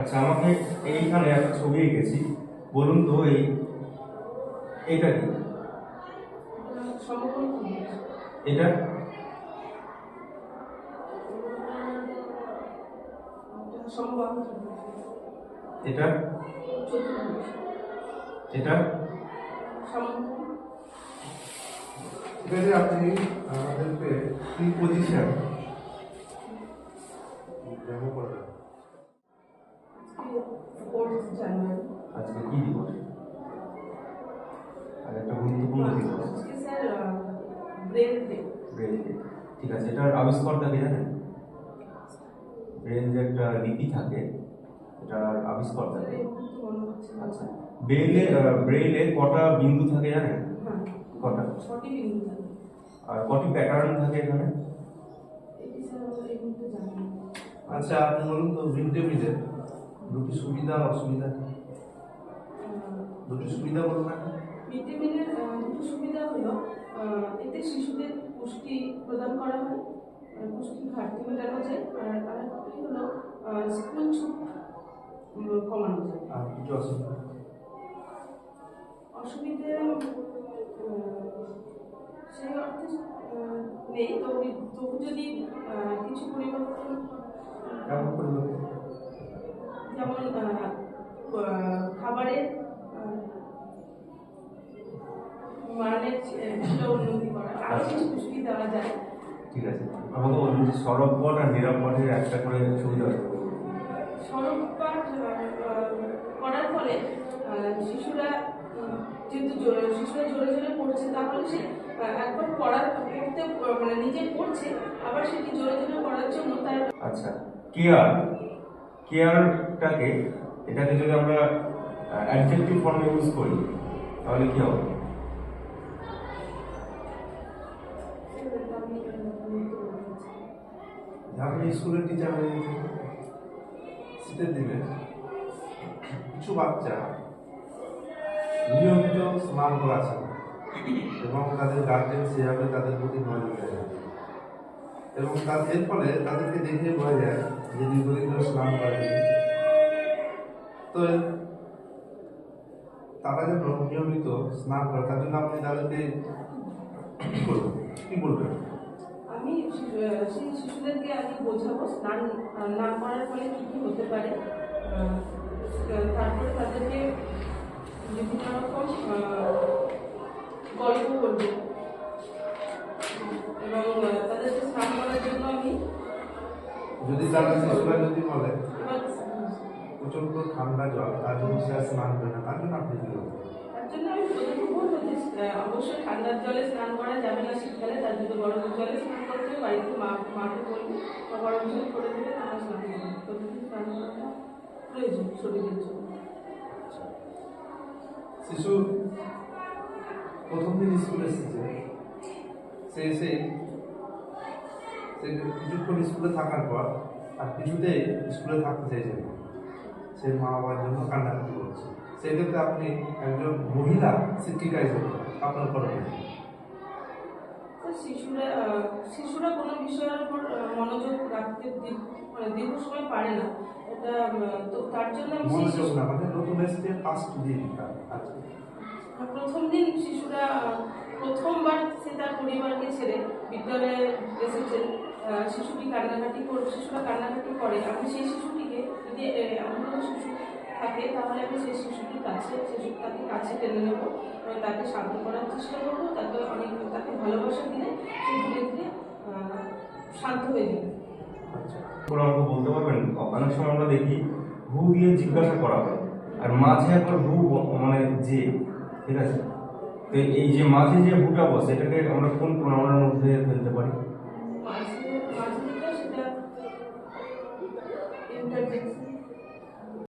আচ্ছা আমাকে এইখানে একটা ছবি এঁকেছি। বলুন তো এই এইটা কি। এটা? এটা? এটা? চতুর্ভুজ। এটা আপনি আমাদেরকে কি পজিশন ডেমো করবেন জানুয়ারি। আজকে কি দিবস? আর একটা গুরুত্বপূর্ণ দিবস। আজকে sir brain day brain day ঠিক আছে এটার আবিষ্কর্তা কে জানেন? ব্রেন যে একটা লিপি থাকে এটার আবিষ্কর্তা। আচ্ছা ব্রেইলে ব্রেইলে কটা বিন্দু থাকে জানেন? হ্যাঁ কটা? ছটি বিন্দু থাকে। আর কটি প্যাটার্ন থাকে এখানে। আচ্ছা আপনি বলুন তো মিড ডে মিলের দুটি সুবিধা অসুবিধা? দুটি সুবিধা বলুন না। মিড ডে মিলের দুটো সুবিধা হলো এতে শিশুদের পুষ্টি প্রদান করা হয় আর পুষ্টির ঘাটতি মেটানো যায় আর আরেকটি হলো স্কুল ছুট কমানো যায়। আর কিছু অসুবিধা? অসুবিধে সেই অর্থে নেই তবে তবু যদি কিছু পরিবর্তন কেমন পরিবর্তন? যেমন খাবারের মানের চে- উন্নতি করা আরও কিছু দেওয়া যায়। ঠিক আছে। আমাকে বলুন যে সড়ক পথ আর পথের একটা করে সুবিধা সড়ক আহ, করার ফলে শিশুরা যেহেতু জোরে- শিশুরা জোরে জোরে পড়ছে তাহলে সে একবার পড়ার পড়তে মানে নিজে পড়ছে আবার সেটি জোরে জোরে পড়ার জন্য তার আচ্ছা। কেয়ার কেয়ারটাকে, এটাকে যদি আমরা অ্যাডজেক্টিভ ফর্মে ইউজ করি, তাহলে কি হবে আপনি স্কুলের টিচার হয়ে শীতের দিনে কিছু বাচ্চা নিয়মিত স্নান না। এবং তাদের গার্জেন সেভাবে তাদের প্রতি নজর। এবং তার এর ফলে তাদেরকে দেখে বোঝা যায় যে দীর্ঘদিন স্নান করেনি। তো তারা যেন নিয়মিত স্নান করে, তার জন্য আপনি তাদেরকে কি বলবেন? আমি সেই শিশুদেরকে আগে বোঝাবো স্নান না করার ফলে কি কি হতে পারে। তারপরে তাদেরকে বিভিন্ন রকম গল্প বলব। যদি তারা শিশুরা যদি বলে প্রচণ্ড ঠান্ডা জল তার জন্য সে আর স্নান করে না তার জন্য আপনি কি অবশ্যই ঠান্ডার জলে স্নান করা যাবে না শীতকালে তার জন্য গরম জলে স্নান করতে হবে বাড়িতে মা মাকে বলব বা গরম জল করে দেবে তারা স্নান করবে। প্রতিদিন স্নান করাটা প্রয়োজন শরীরের জন্য। শিশু প্রথম দিন স্কুলে এসেছে সে এসে সে কিছুক্ষণ স্কুলে থাকার পর আর কিছুতেই স্কুলে থাকতে চাইছে না। সে মা বাবার জন্য কান্নাকাটি করছে। সেক্ষেত্রে আপনি একজন মহিলা শিক্ষিকা হিসেবে আপনার করবেন শিশুরা শিশুরা কোনো বিষয়ের উপর মনোযোগ রাখতে দীর্ঘ মানে দীর্ঘ সময় পারে না। এটা তো তার জন্য সেই মনোযোগ না মানে নতুন এসছে ফার্স্ট দিন প্রথম দিন শিশুরা প্রথমবার সে তার পরিবারকে ছেড়ে বিদ্যালয়ে এসেছে। আহ, শিশুটি কান্নাকাটি করে শিশুরা কান্নাকাটি করে, আমি সেই শিশুটিকে যদি এমন কোনো শিশু থাকে, তাহলে আমি সেই শিশুটির কাছে শিশু তাকে কাছে টেনে নেব, এবং তাকে শান্ত করার চেষ্টা করব, তাকে অনেক, তাকে ভালোবাসা দিলে সে ধীরে ধীরে শান্ত হয়ে যাবে। আচ্ছা। ওরা আমাকে বলতে পারবেন? অনেক সময় আমরা দেখি ভু দিয়ে জিজ্ঞাসা করা হয়, আর মাঝে একবার ভু ব- মানে যে, ঠিক আছে? তো এই যে মাঝে যে ভুটা বসে, এটাকে আমরা কোন প্রণামের মধ্যে ফেলতে পারি?